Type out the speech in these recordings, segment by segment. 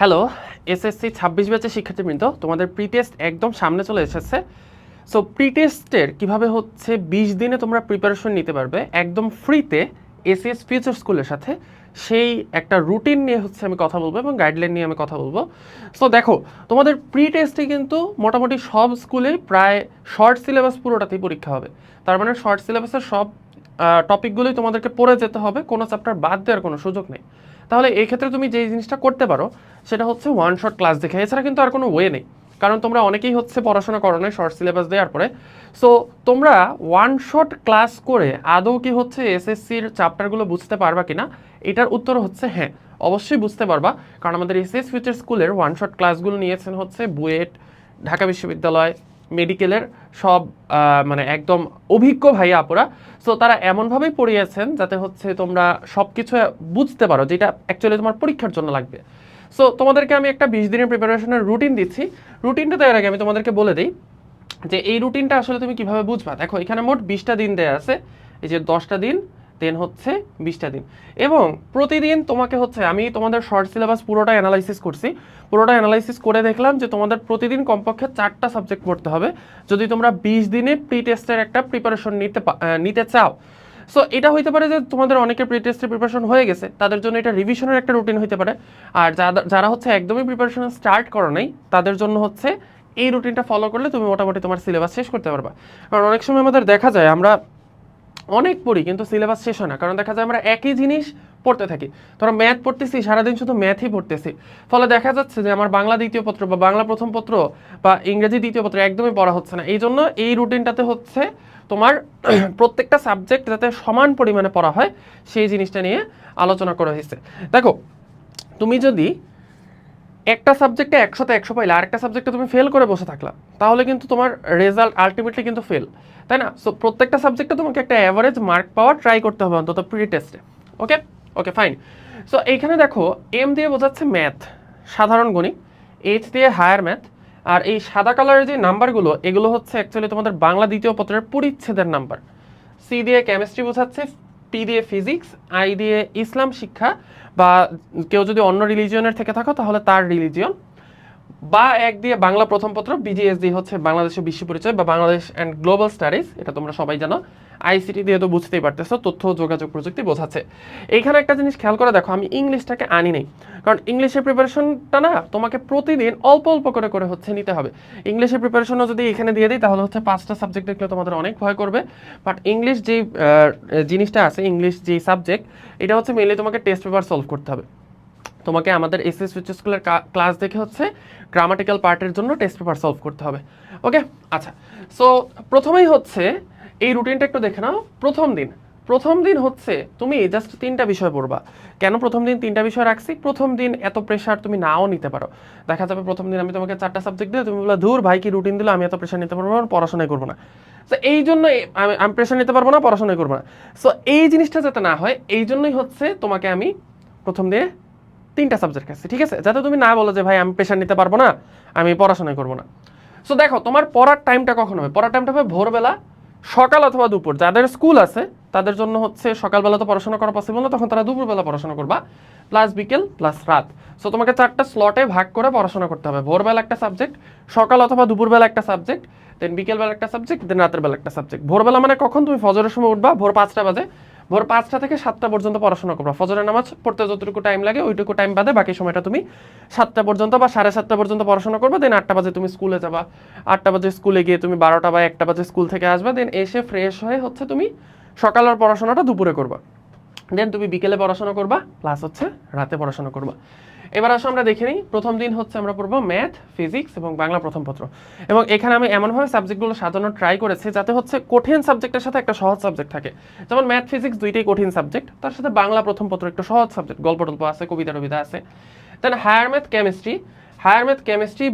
Hello SSC ছাব্বিশ ব্যাচের শিক্ষার্থীবৃন্দ, তোমাদের প্রি টেস্ট একদম সামনে চলে এসেছে। সো প্রি টেস্টের কীভাবে হচ্ছে বিশ দিনে তোমরা প্রিপারেশন নিতে পারবে, একদম ফ্রিতে এসএস ফিউচার স্কুলের সাথে, সেই একটা রুটিন নিয়ে হচ্ছে আমি কথা বলব এবং গাইডলাইন নিয়ে আমি কথা বলব। সো দেখো, তোমাদের প্রি টেস্টে কিন্তু মোটামুটি সব স্কুলেই প্রায় শর্ট সিলেবাস পুরোটাতেই পরীক্ষা হবে। তার মানে শর্ট সিলেবাসের সব টপিকগুলোই তোমাদেরকে পড়ে যেতে হবে, কোনো চ্যাপ্টার বাদ দেওয়ার কোনো সুযোগ নেই। তাহলে এই ক্ষেত্রে তুমি যেই জিনিসটা করতে পারো, সেটা হচ্ছে ওয়ান শট ক্লাস দেখে। এছাড়া কিন্তু আর কোনো ওয়ে নেই। কারণ তোমরা অনেকেই হচ্ছে পড়াশোনা করো না শর্ট সিলেবাস দেওয়ার পরে। সো তোমরা ওয়ান শট ক্লাস করে আদৌ কি হচ্ছে এসএসসির চ্যাপ্টারগুলো বুঝতে পারবা কিনা, এটার উত্তর হচ্ছে হ্যাঁ অবশ্যই বুঝতে পারবা। কারণ আমাদের এসএস ফিউচার স্কুলের ওয়ান শট ক্লাসগুলো নিয়েছেন হচ্ছে বুয়েট, ঢাকা বিশ্ববিদ্যালয় মেডিকেলের সব মানে একদম অভিজ্ঞ ভাইয়া আপুরা। সো তারা এমনভাবেই পড়িয়েছেন যাতে হচ্ছে তোমরা সব কিছু বুঝতে পারো যেটা অ্যাকচুয়ালি তোমার পরীক্ষার জন্য লাগবে। সো তোমাদেরকে আমি একটা বিশ দিনের প্রিপারেশনের রুটিন দিচ্ছি। রুটিনটা দেওয়ার আগে আমি তোমাদেরকে বলে দিই যে, এই রুটিনটা আসলে তুমি কীভাবে বুঝবা? দেখো, এখানে মোট বিশটা দিন দেয়া আছে। এই যে দশটা দিন দেন হচ্ছে বিশটা দিন। এবং প্রতিদিন তোমাকে হচ্ছে আমি তোমাদের শর্ট সিলেবাস পুরোটা অ্যানালাইসিস করছি। পুরোটা অ্যানালাইসিস করে দেখলাম যে তোমাদের প্রতিদিন কমপক্ষে চারটা সাবজেক্ট পড়তে হবে। যদি তোমরা বিশ দিনে প্রি টেস্টের একটা প্রিপারেশন নিতে নিতে চাও। সো এটা হইতে পারে যে তোমাদের অনেকের প্রি টেস্টের প্রিপারেশন হয়ে গেছে। তাদের জন্য এটা রিভিশনের একটা রুটিন হইতে পারে। আর যারা যারা হচ্ছে একদমই প্রিপারেশন স্টার্ট করো নাই, তাদের জন্য হচ্ছে এই রুটিনটা ফলো করলে তুমি মোটামুটি তোমার সিলেবাস শেষ করতে পারবা। কারণ অনেক সময় আমাদের দেখা যায়, আমরা অনেক পড়ি, কিন্তু সিলেবাস শেষ হয় না। কারণ দেখা যায় আমরা একই জিনিস পড়তে থাকি। ধরো ম্যাথ পড়তেছি, সারাদিন শুধু ম্যাথই পড়তেছি। ফলে দেখা যাচ্ছে যে আমার বাংলা দ্বিতীয় পত্র বা বাংলা প্রথম পত্র বা ইংরেজি দ্বিতীয় পত্র একদমই পড়া হচ্ছে না। এই জন্য এই রুটিনটাতে হচ্ছে তোমার প্রত্যেকটা সাবজেক্ট যাতে সমান পরিমাণে পড়া হয়, সেই জিনিসটা নিয়ে আলোচনা করা হয়েছে। দেখো, তুমি যদি একটা সাবজেক্টে একশোতে একশো পাইলে, আরেকটা সাবজেক্টে তুমি ফেল করে বসে থাকলা, তাহলে কিন্তু তোমার রেজাল্ট আলটিমেটলি কিন্তু ফেল তাই না? সো প্রত্যেকটা সাবজেক্টে তোমাকে একটা অ্যাভারেজ মার্ক পাওয়ার ট্রাই করতে হবে অন্তত প্রি টেস্টে ওকে ওকে ফাইন সো এইখানে দেখো এম দিয়ে বোঝাচ্ছে ম্যাথ সাধারণ গণিত এইচ দিয়ে হায়ার ম্যাথ আর এই সাদা কালারের যে নাম্বারগুলো এগুলো হচ্ছে অ্যাকচুয়ালি তোমাদের বাংলা দ্বিতীয় পত্রের পরিচ্ছেদের নাম্বার সি দিয়ে কেমিস্ট্রি বোঝাচ্ছে পি দিয়ে ফিজিক্স আই দিয়ে ইসলাম শিক্ষা, বা কেউ যদি অন্য রিলিজিয়নের থেকে থাকো, তাহলে তার রিলিজিয়ন। বা এক দিয়ে বাংলা প্রথম পত্র বিজিএসডি হচ্ছে বাংলাদেশের বিশ্ব পরিচয় বা বাংলাদেশ অ্যান্ড গ্লোবাল স্টাডিজ এটা তোমরা সবাই জানো। আইসিটি দিয়ে তো বুঝতেই পারতেছো, তথ্য যোগাযোগ প্রযুক্তি বোঝাচ্ছে। এইখানে একটা জিনিস খেয়াল করে দেখো, আমি ইংলিশটাকে আনি নেই। কারণ ইংলিশের প্রিপারেশনটা না, তোমাকে প্রতিদিন অল্প অল্প করে করে হচ্ছে নিতে হবে। ইংলিশের প্রিপারেশনও যদি এখানে দিয়ে দিই, তাহলে হচ্ছে পাঁচটা সাবজেক্ট দেখলে তোমাদের অনেক ভয় করবে। বাট ইংলিশ যে জিনিসটা আছে ইংলিশ যে সাবজেক্ট এটা হচ্ছে মেনলি তোমাকে টেস্ট পেপার সলভ করতে হবে। তোমাকে আমাদের এসএস ফিউচার স্কুলের ক্লাস দেখে হচ্ছে গ্রামাটিক্যাল পার্টের জন্য টেস্ট পেপার সলভ করতে হবে। ওকে আচ্ছা। সো প্রথমেই হচ্ছে এই রুটিনটা একটু দেখে নাও। প্রথম দিন। প্রথম দিন হচ্ছে তুমি জাস্ট তিনটা বিষয় পড়বা। কেন প্রথম দিন তিনটা বিষয় রাখছি? প্রথম দিন এত প্রেশার তুমি নাও নিতে পারো। দেখা যাবে প্রথম দিন আমি তোমাকে চারটা সাবজেক্ট দিলে তুমি বলে ধুর ভাই, কি রুটিন দিলে, আমি এত প্রেশার নিতে পারব না, পড়াশোনাই করব না। তো এই জন্য আমি প্রেশার নিতে পারব না, পড়াশোনাই করব না। সো এই জিনিসটা যাতে না হয়, এই জন্যই হচ্ছে তোমাকে আমি প্রথম দিনে তিনটা সাবজেক্ট আছে ঠিক আছে? যাতে তুমি না বলো যে, ভাই, আমি প্রেশার নিতে পারব না, আমি পড়াশোনাই করব না। সো দেখো, তোমার পড়ার টাইমটা কখন হবে? পড়ার টাইমটা হবে ভোরবেলা সকাল অথবা দুপুর, যাদের স্কুল আছে, তাদের জন্য হচ্ছে সকালবেলা তো পড়াশোনা করা পসিবল না, তখন তারা দুপুরবেলা পড়াশোনা করবা প্লাস বিকেল প্লাস রাত। সো তোমাকে চারটা স্লটে ভাগ করে পড়াশোনা করতে হবে। ভোরবেলা একটা সাবজেক্ট সকাল অথবা দুপুরবেলা একটা সাবজেক্ট দেন বিকেলবেলা একটা সাবজেক্ট দেন রাতের বেলা একটা সাবজেক্ট ভোরবেলা মানে কখন? তুমি ফজরের সময় উঠবা, ভোর পাঁচটা বাজে। ভোর পাঁচটা থেকে সাতটা পর্যন্ত পড়াশোনা করবা। ফজরের নামাজ পড়তে যতটুকু টাইম লাগে, ওইটুকু টাইম বাদে বাকি সময়টা তুমি সাতটা পর্যন্ত বা সাড়ে সাতটা পর্যন্ত পড়াশোনা করবে দেন আটটা বাজে তুমি স্কুলে যাবা। আটটা বাজে স্কুলে গিয়ে তুমি বারোটা বা একটা বাজে স্কুল থেকে আসবা দেন এসে ফ্রেশ হয়ে হচ্ছে তুমি সকালের পড়াশোনাটা দুপুরে করবা। দেন তুমি বিকেলে পড়াশোনা করবা প্লাস হচ্ছে রাতে পড়াশোনা করবা। এবার আসো আমরা দেখে নিই। প্রথম দিন হচ্ছে আমরা পড়ব ম্যাথ, ফিজিক্স এবং বাংলা প্রথম পত্র। এবং এখানে আমি এমনভাবে সাবজেক্টগুলো সাজানোর ট্রাই করেছি যাতে হচ্ছে কঠিন সাবজেক্টের সাথে একটা সহজ সাবজেক্ট থাকে। যেমন ম্যাথ, ফিজিক্স দুইটাই কঠিন সাবজেক্ট। তার সাথে বাংলা প্রথম পত্র একটা সহজ সাবজেক্ট। গল্প টল্প আছে কবিতা টবিতা আছে। Then higher math chemistry higher math chemistry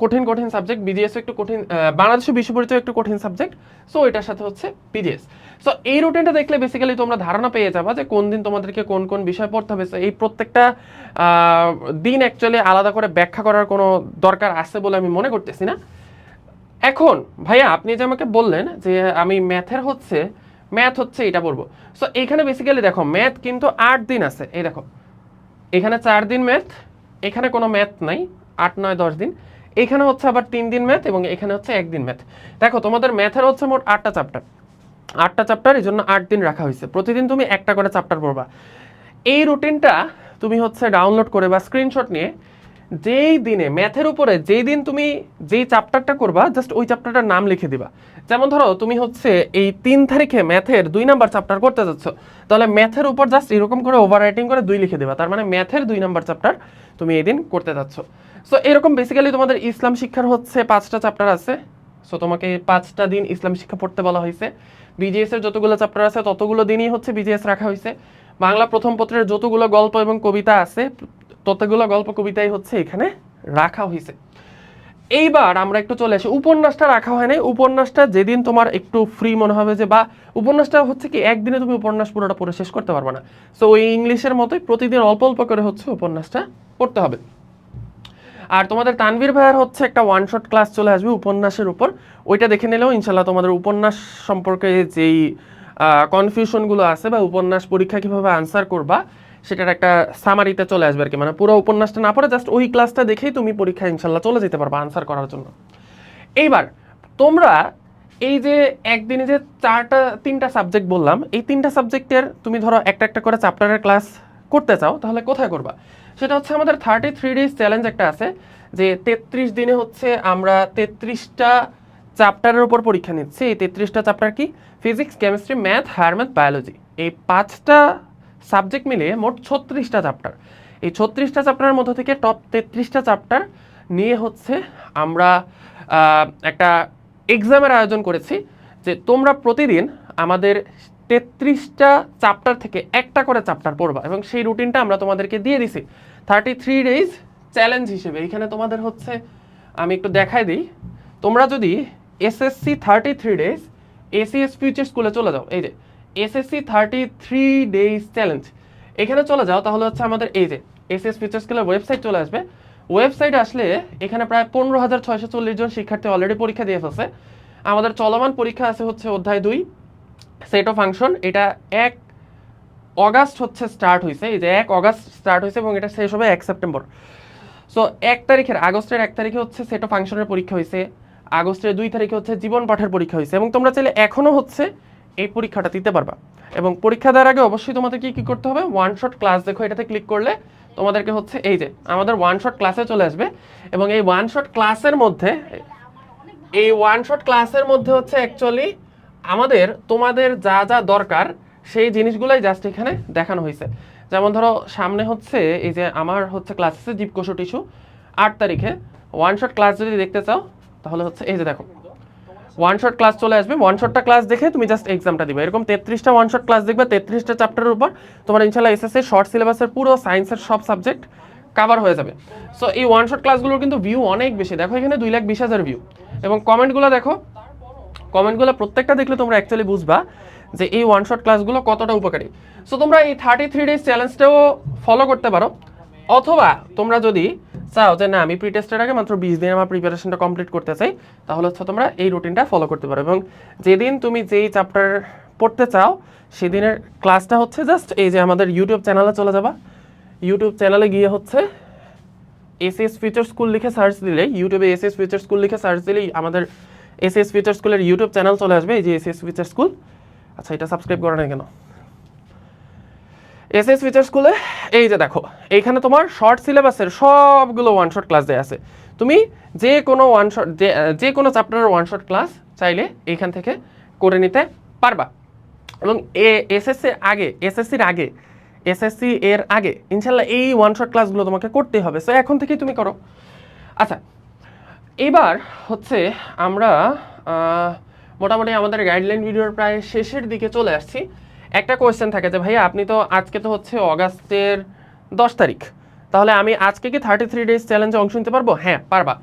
কঠিন কঠিন সাবজেক্ট বিডিএস একটু কঠিন আহ, বাংলাদেশের বিশ্ব পরিচয় একটু কঠিন সাবজেক্ট সো এটার সাথে হচ্ছে বিডিএস সো এই রুটিনটা দেখলে বেসিক্যালি তোমরা ধারণা পেয়ে যাবা যে কোন দিন তোমাদেরকে কোন কোন বিষয় পড়তে হবে। এই প্রত্যেকটা দিন অ্যাকচুয়ালি আলাদা করে ব্যাখ্যা করার কোনো দরকার আছে বলে আমি মনে করতেছি না। এখন ভাইয়া আপনি যে আমাকে বললেন যে আমি ম্যাথের হচ্ছে ম্যাথ হচ্ছে এটা পড়ব সো এখানে বেসিক্যালি দেখো ম্যাথ কিন্তু আট দিন আছে। এই দেখো এখানে চার দিন ম্যাথ এখানে কোনো ম্যাথ নাই আট নয় দশ দিন। এখানে হচ্ছে আবার তিন দিন ম্যাথ এবং এখানে হচ্ছে একদিন ম্যাথ দেখো, তোমাদের ম্যাথের হচ্ছে মোট আটটা চ্যাপ্টার আটটা চ্যাপ্টার এই জন্য আট দিন রাখা হয়েছে। প্রতিদিন তুমি একটা করে চ্যাপ্টার পড়বা। এই রুটিনটা তুমি হচ্ছে ডাউনলোড করে বা স্ক্রিনশট নিয়ে যেই দিনে ম্যাথের উপরে যেই দিন তুমি যেই চ্যাপ্টারটা করবা জাস্ট ওই চ্যাপ্টারটার নাম লিখে দিবা। যেমন ধরো, তুমি হচ্ছে এই তিন তারিখে ম্যাথের দুই নাম্বার চ্যাপ্টার করতে যাচ্ছ, তাহলে ম্যাথের উপর জাস্ট এরকম করে ওভার রাইটিং করে দুই লিখে দেবা। তার মানে ম্যাথের দুই নাম্বার চ্যাপ্টার তুমি এই দিন করতে যাচ্ছ। সো এরকম বেসিক্যালি তোমাদের ইসলাম শিক্ষার হচ্ছে পাঁচটা চ্যাপ্টার আছে। সো তোমাকে পাঁচটা দিন ইসলাম শিক্ষা পড়তে বলা হয়েছে। বিজিএস এর যতগুলো চ্যাপ্টার আছে, ততগুলো দিনই হচ্ছে বিজিএস রাখা হয়েছে। বাংলা প্রথম পত্রের যতগুলো গল্প এবং কবিতা আছে, ততগুলো গল্প কবিতাই হচ্ছে এখানে রাখা হয়েছে। এইবার আমরা একটু চলে আসি। উপন্যাসটা রাখা হয় নাই। উপন্যাসটা যেদিন তোমার একটু ফ্রি মনে হবে যে, বা উপন্যাসটা হচ্ছে কি, একদিনে তুমি উপন্যাস পুরোটা পড়ে শেষ করতে পারবে না। সো ওই ইংলিশের মতোই প্রতিদিন অল্প অল্প করে হচ্ছে উপন্যাসটা পড়তে হবে। আর তোমাদের তানভীর ভাইয়ার হচ্ছে একটা ওয়ান শট ক্লাস চলে আসবে উপন্যাসের উপর। ওইটা দেখে নিলেও ইনশাল্লাহ তোমাদের উপন্যাস সম্পর্কে যেই কনফিউশনগুলো আছে বা উপন্যাস পরীক্ষা কীভাবে আনসার করবা সেটার একটা সামারিতে চলে আসবে আর কি। মানে পুরো উপন্যাসটা না পড়ে জাস্ট ওই ক্লাসটা দেখেই তুমি পরীক্ষা ইনশাল্লাহ চলে যেতে পারবা আনসার করার জন্য। এইবার, তোমরা এই যে একদিনে যে চারটা, তিনটা সাবজেক্ট বললাম, এই তিনটা সাবজেক্টের তুমি ধরো একটা একটা করে চ্যাপ্টারের ক্লাস করতে চাও, তাহলে কোথায় করবা? সেটা হচ্ছে আমাদের থার্টি থ্রি ডেজ চ্যালেঞ্জ একটা আছে, যে তেত্রিশ দিনে হচ্ছে আমরা তেত্রিশটা চ্যাপ্টারের উপর পরীক্ষা নিচ্ছি। এই তেত্রিশটা চ্যাপ্টার কি? Physics chemistry math higher math biology এই পাঁচটা সাবজেক্ট মিলিয়ে মোট ছত্রিশটা চ্যাপ্টার। এই ছত্রিশটা চ্যাপ্টারের মধ্য থেকে টপ তেত্রিশটা চ্যাপ্টার নিয়ে হচ্ছে আমরা একটা এক্সামের আয়োজন করেছি যে তোমরা প্রতিদিন আমাদের তেত্রিশটা চ্যাপ্টার থেকে একটা করে চ্যাপ্টার পড়বা এবং সেই রুটিনটা আমরা তোমাদেরকে দিয়ে দিছি। থার্টি থ্রি ডেজ চ্যালেঞ্জ হিসেবে। এখানে তোমাদের হচ্ছে আমি একটু দেখাই দিই। তোমরা যদি SSC thirty three days ACS future স্কুলে চলে যাও, এই যে SSC thirty three days challenge এখানে চলে যাও, তাহলে হচ্ছে আমাদের এই যে এসএস ফিউচার স্কুলের ওয়েবসাইট চলে আসবে। ওয়েবসাইট আসলে এখানে প্রায় পনেরো হাজার ছয়শো চল্লিশ জন শিক্ষার্থী অলরেডি পরীক্ষা দিয়ে ফেলছে। আমাদের চলমান পরীক্ষা আছে হচ্ছে অধ্যায় দুই সেট অফ ফাংশন এটা এক অগাস্ট হচ্ছে স্টার্ট হয়েছে এই যে এক অগাস্ট স্টার্ট হয়েছে এবং এটা শেষ হবে এক সেপ্টেম্বর। সো এক তারিখের, আগস্টের এক তারিখে হচ্ছে সেট অফ ফাংশনের পরীক্ষা হয়েছে আগস্টের দুই তারিখে হচ্ছে জীবন পাঠের পরীক্ষা হয়েছে এবং তোমরা চাইলে এখনও হচ্ছে এই পরীক্ষাটা দিতে পারবা। এবং পরীক্ষা দেওয়ার আগে অবশ্যই তোমাদের কি কি করতে হবে? ওয়ান শট ক্লাস দেখো, এটাতে ক্লিক করলে তোমাদেরকে হচ্ছে এই যে, আমাদের ওয়ান শট ক্লাসে চলে আসবে। এবং এই ওয়ান শট ক্লাসের মধ্যে, এই ওয়ান শট ক্লাসের মধ্যে হচ্ছে অ্যাকচুয়ালি আমাদের, তোমাদের যা যা দরকার, সেই জিনিসগুলোই জাস্ট এখানে দেখানো হয়েছে। যেমন ধরো, সামনে হচ্ছে এই যে আমার হচ্ছে ক্লাস আছে জীবকোষ টিস্যু আট তারিখে ওয়ান শট ক্লাস যদি দেখতে চাও, তাহলে হচ্ছে এই যে দেখো। ওয়ান শট ক্লাস চলে আসবে। ওয়ান শটটা ক্লাস দেখে তুমি জাস্ট এক্সামটা দিবে। এরকম তেত্রিশটা ওয়ান শট ক্লাস দেখবে, তেত্রিশটা চ্যাপ্টারের উপর তোমার ইনশাল্লাহ এসএসসি শর্ট সিলেবাসের পুরো সায়েন্সের সব সাবজেক্ট কাভার হয়ে যাবে। সো এই ওয়ান শট ক্লাসগুলোর কিন্তু ভিউ অনেক বেশি। দেখো এখানে দুই লাখ বিশ হাজার ভিউ এবং কমেন্টগুলো দেখো কমেন্টগুলো প্রত্যেকটা দেখলে তোমরা অ্যাকচুয়ালি বুঝবা যে এই ওয়ান শট ক্লাসগুলো কতটা উপকারী। সো তোমরা এই থার্টি থ্রি ডেজ চ্যালেঞ্জটাও ফলো করতে পারো। অথবা তোমরা যদি চাও যে না, আমি প্রি টেস্টের আগে মাত্র বিশ দিন আমার প্রিপারেশনটা কমপ্লিট করতে চাই, তাহলে হচ্ছে তোমরা এই রুটিনটা ফলো করতে পারো। এবং যেদিন তুমি যেই চ্যাপ্টার পড়তে চাও, সেদিনের ক্লাসটা হচ্ছে জাস্ট এই যে আমাদের ইউটিউব চ্যানেলে চলে যাবা। ইউটিউব চ্যানেলে গিয়ে হচ্ছে এসএস ফিউচার স্কুল লিখে সার্চ দিলে ইউটিউবে এসএস ফিউচার স্কুল লিখে সার্চ দিলেই আমাদের এসএস ফিউচার স্কুলের ইউটিউব চ্যানেল চলে আসবে, এই যে এসএস ফিউচার স্কুল আচ্ছা এটা সাবস্ক্রাইব করে না কেন? এসএস ফিচার স্কুলে এই যে দেখো, এইখানে তোমার শর্ট সিলেবাসের সবগুলো ওয়ান শট ক্লাস দেওয়া আছে। তুমি যে কোনো ওয়ান শট যে কোনো চ্যাপ্টারের ওয়ান শট ক্লাস চাইলে এইখান থেকে করে নিতে পারবা। এবং এ এসএসসির আগে এসএসসির আগে এসএসসি এর আগে, ইনশাল্লাহ এই ওয়ান শট ক্লাসগুলো তোমাকে করতেই হবে। সো এখন থেকেই তুমি করো। আচ্ছা এবার হচ্ছে আমরা মোটামুটি আমাদের গাইডলাইন ভিডিওর প্রায় শেষের দিকে চলে আসছি। একটা কোয়েশ্চেন থাকে যে, ভাইয়া, আপনি তো আজকে তো হচ্ছে অগাস্টের দশ তারিখ। তাহলে আমি আজকে কি থার্টি থ্রি ডেজ চ্যালেঞ্জে অংশ নিতে পারব? হ্যাঁ পারবা।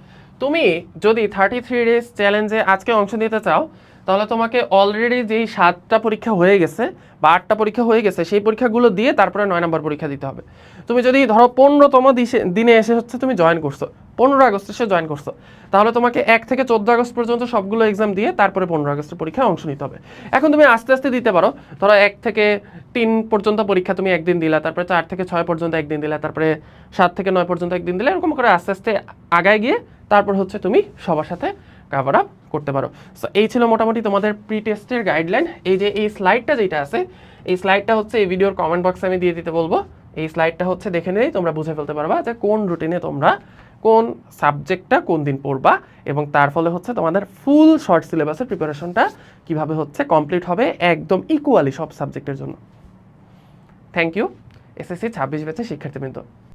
তুমি যদি থার্টি থ্রি ডেজ চ্যালেঞ্জে আজকে অংশ নিতে চাও তাহলে তোমাকে অলরেডি যেই সাতটা পরীক্ষা হয়ে গেছে বা আটটা পরীক্ষা হয়ে গেছে, সেই পরীক্ষাগুলো দিয়ে তারপরে নয় নম্বর পরীক্ষা দিতে হবে। তুমি যদি ধরো পনেরোতম দিশে- দিনে এসে হচ্ছে তুমি জয়েন করছ, পনেরো আগস্ট এসে জয়েন করছ, তাহলে তোমাকে এক থেকে চোদ্দ আগস্ট পর্যন্ত সবগুলো এক্সাম দিয়ে তারপরে পনেরো আগস্টের পরীক্ষায় অংশ নিতে হবে। এখন তুমি আস্তে আস্তে দিতে পারো, ধরো এক থেকে তিন পর্যন্ত পরীক্ষা তুমি একদিন দিলা, তারপরে চার থেকে ছয় পর্যন্ত একদিন দিলা, তারপরে সাত থেকে নয় পর্যন্ত একদিন দিলে, এরকম করে আস্তে আস্তে আগায় গিয়ে তারপর হচ্ছে তুমি সবার সাথে কাভার আপ করতে পারো। সো এই ছিল মোটামুটি তোমাদের প্রি টেস্টের গাইডলাইন এই যে এই স্লাইডটা যেটা আছে, এই স্লাইডটা হচ্ছে এই ভিডিওর কমেন্ট বক্সে আমি দিয়ে দিতে বলব। এই স্লাইডটা হচ্ছে দেখে নিলেই তোমরা বুঝে ফেলতে পারবা যে কোন রুটিনে তোমরা কোন সাবজেক্টটা কোন দিন পড়বা এবং তার ফলে হচ্ছে তোমাদের ফুল শর্ট সিলেবাসের প্রিপারেশনটা কীভাবে হচ্ছে কমপ্লিট হবে একদম ইকুয়ালি সব সাবজেক্টের জন্য। থ্যাংক ইউ এসএসসি ছাব্বিশ ব্যাচের শিক্ষার্থীবৃন্দ।